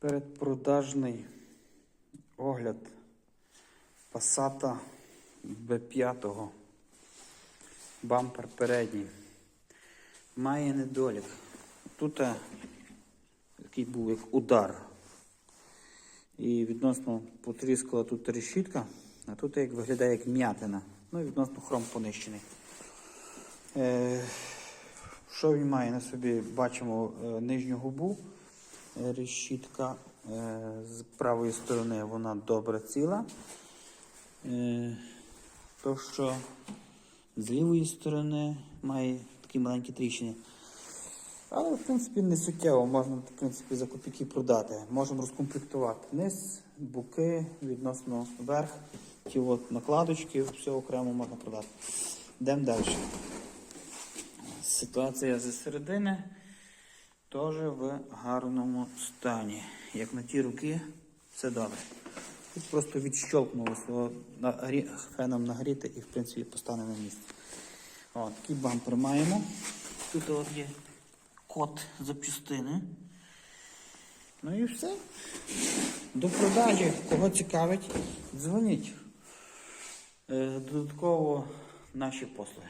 Передпродажний огляд Passat B5. Бампер передній. Має недолік. Тут е, такий був як удар. І відносно потріскала тут решітка, а тут як виглядає як м'ятина. Ну і відносно хром понищений. Е, що він має на собі? Бачимо е, нижню губу. Решітка е, з правої сторони вона добре ціла. Е, то, що з лівої сторони має такі маленькі тріщини. Але, в принципі, не суттєво, можна в принципі, за копійки продати. Можемо розкомплектувати низ, боки, відносно верх, ті от накладочки, все окремо можна продати. Йдемо далі. Ситуація зі середини теж в гарному стані. Як на ті руки, все добре. Тут просто відщолкнулося феном нагріти і в принципі постане на місце. О, такий бампер маємо. Тут от є код запчастини. Ну і все. До продажі, кого цікавить, дзвоніть. Е, Додатково наші послуги.